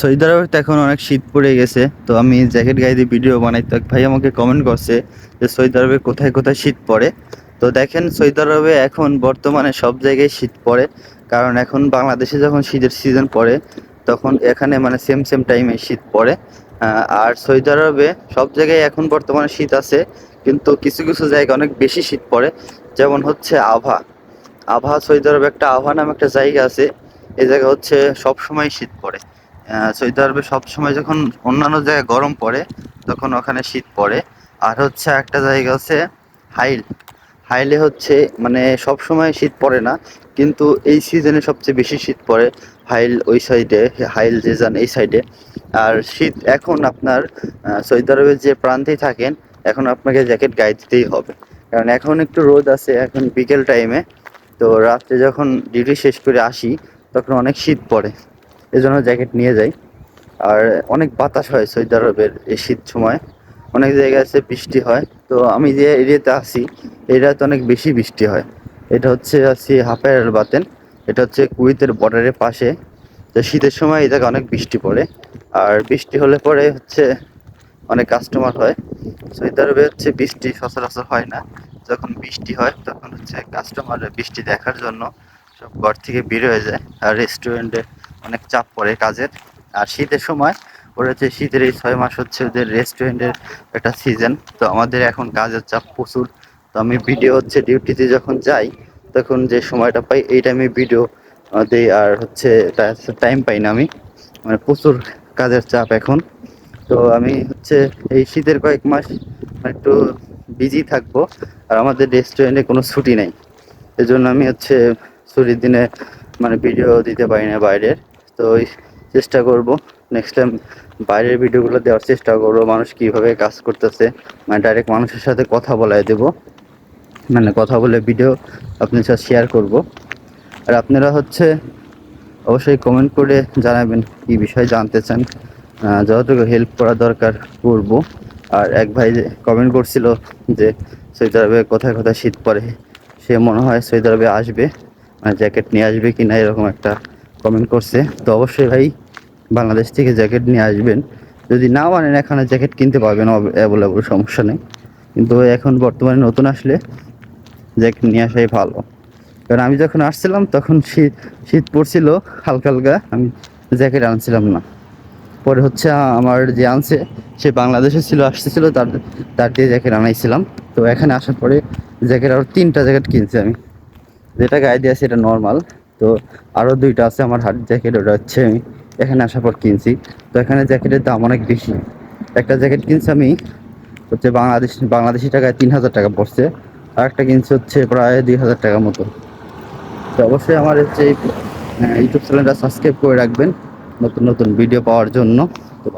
Saudi আরবে এখন অনেক শীত পড়ে গেছে, তো আমি জ্যাকেট গায়ে দিয়ে ভিডিও বানাই। তো এক ভাই আমাকে কমেন্ট করছে যে সৌদি আরবে কোথায় কোথায় শীত পড়ে? তো দেখেন সৌদি আরবে এখন বর্তমানে সব জায়গায় শীত পড়ে, কারণ এখন বাংলাদেশে যখন শীতের সিজন পড়ে, তখন এখানে মানে সেম সেম টাইমে শীত পড়ে। আর সৌদি আরবে সব জায়গায় এখন বর্তমানে শীত আছে, কিন্তু কিছু কিছু জায়গায় অনেক বেশি শীত পড়ে, যেমন হচ্ছে আভা। আভা সৌদি আরবে একটা আভা নামে একটা জায়গা আছে, এই জায়গা হচ্ছে সব সময় শীত পড়ে। সৌদি আরবে সবসময় যখন অন্যান্য জায়গায় গরম পড়ে, তখন ওখানে শীত পড়ে। আর হচ্ছে একটা জায়গা আছে হাইল। হাইলে হচ্ছে মানে সব সময় শীত পড়ে না, কিন্তু এই সিজনে সবচেয়ে বেশি শীত পড়ে হাইল ওই সাইডে, হাইল যে যান এই সাইডে। আর শীত এখন আপনার সৌদি আরবের যে প্রান্তেই থাকেন, এখন আপনাকে জ্যাকেট গায়ে দিতেই হবে। কারণ এখন একটু রোদ আছে, এখন বিকেল টাইমে তো রাত্রে যখন ডিউটি শেষ করে আসি, তখন অনেক শীত পড়ে। এজন্য জ্যাকেট নিয়ে যাই। আর অনেক বাতাস হয় সৌদি আরবের এই শীত সময়। অনেক জায়গায় আছে বৃষ্টি হয়। তো আমি যে এরিয়াতে আছি, এরিয়াতে অনেক বেশি বৃষ্টি হয়। এটা হচ্ছে আছি হাফের বাতেন। এটা হচ্ছে কুয়েতের বর্ডারের পাশে। তো শীতের সময় এই জায়গায় অনেক বৃষ্টি পড়ে। আর বৃষ্টি হলে পরে হচ্ছে অনেক কাস্টমার হয়। সৌদি আরবে হচ্ছে বৃষ্টি সচরাচর হয় না। যখন বৃষ্টি হয়, তখন হচ্ছে কাস্টমার বৃষ্টি দেখার জন্য সব ঘর থেকে বের হয়ে যায়। আর রেস্টুরেন্টে অনেক চাপ পড়ে কাজের। আর শীতের সময় ওরা হচ্ছে শীতের এই ছয় মাস হচ্ছে ওদের রেস্টুরেন্টের একটা সিজন তো আমাদের এখন কাজের চাপ প্রচুর। তো আমি ভিডিও হচ্ছে ডিউটিতে যখন যাই, তখন যে সময়টা পাই, এই টাইমে ভিডিও দিই আর হচ্ছে টাইম পাই না আমি। মানে প্রচুর কাজের চাপ এখন। তো আমি হচ্ছে এই শীতের কয়েক মাস একটু বিজি থাকব, আর আমাদের রেস্টুরেন্টে কোনো ছুটি নেই। এজন্য আমি হচ্ছে ছুটির দিনে মানে ভিডিও দিতে পারি না বাইরের। তো ওই চেষ্টা করব। নেক্সট টাইম বাইরের ভিডিওগুলো দেওয়ার চেষ্টা করব, মানুষ কীভাবে কাজ করতেছে। মানে ডাইরেক্ট মানুষের সাথে কথা বলাই দেব। মানে কথা বলে ভিডিও আপনার সাথে শেয়ার করব। আর আপনারা হচ্ছে অবশ্যই কমেন্ট করে জানাবেন কি বিষয় জানতে চান। যতটুকু হেল্প করা দরকার করব। আর এক ভাই কমেন্ট করছিল যে সৌদি আরবে কোথায় কোথায় শীত পড়ে, সে মনে হয় সৌদি আরবে আসবে। মানে জ্যাকেট নিয়ে আসবে কি না এরকম একটা কমেন্ট করছে, তো অবশ্যই ভাই বাংলাদেশ থেকে জ্যাকেট নিয়ে আসবেন। যদি নাও আনেন এখানে জ্যাকেট কিনতে পারবেন অ্যাভেলেবল সমস্যা নেই। কিন্তু এখন বর্তমানে নতুন আসলে জ্যাকেট নিয়ে আসাই ভালো। কারণ আমি যখন আসছিলাম, তখন শীত শীত পড়ছিল, হালকা হালকা, আমি জ্যাকেট আনছিলাম না। পরে হচ্ছে আমার যে আনছে, সে বাংলাদেশে ছিল, আসতেছিল, তার তার দিয়ে জ্যাকেট আনাইছিলাম। তো এখানে আসার পরে জ্যাকেট আরও তিনটা জ্যাকেট কিনছি আমি। যেটা গায়ে দিয়ে আছে, এটা নর্মাল তো আরও দুইটা আছে আমার হাত জ্যাকেট, ওটা হচ্ছে আমি এখানে আসার পর কিনছি। তো এখানে জ্যাকেটের দাম অনেক বেশি। একটা জ্যাকেট কিনছি আমি হচ্ছে বাংলাদেশ, বাংলাদেশি টাকায় তিন হাজার টাকা পড়ছে, আর একটা কিনছি হচ্ছে প্রায় দুই হাজার টাকার মতো। তো অবশ্যই আমার হচ্ছে এই ইউটিউব চ্যানেলটা সাবস্ক্রাইব করে রাখবেন নতুন নতুন ভিডিও পাওয়ার জন্য। তো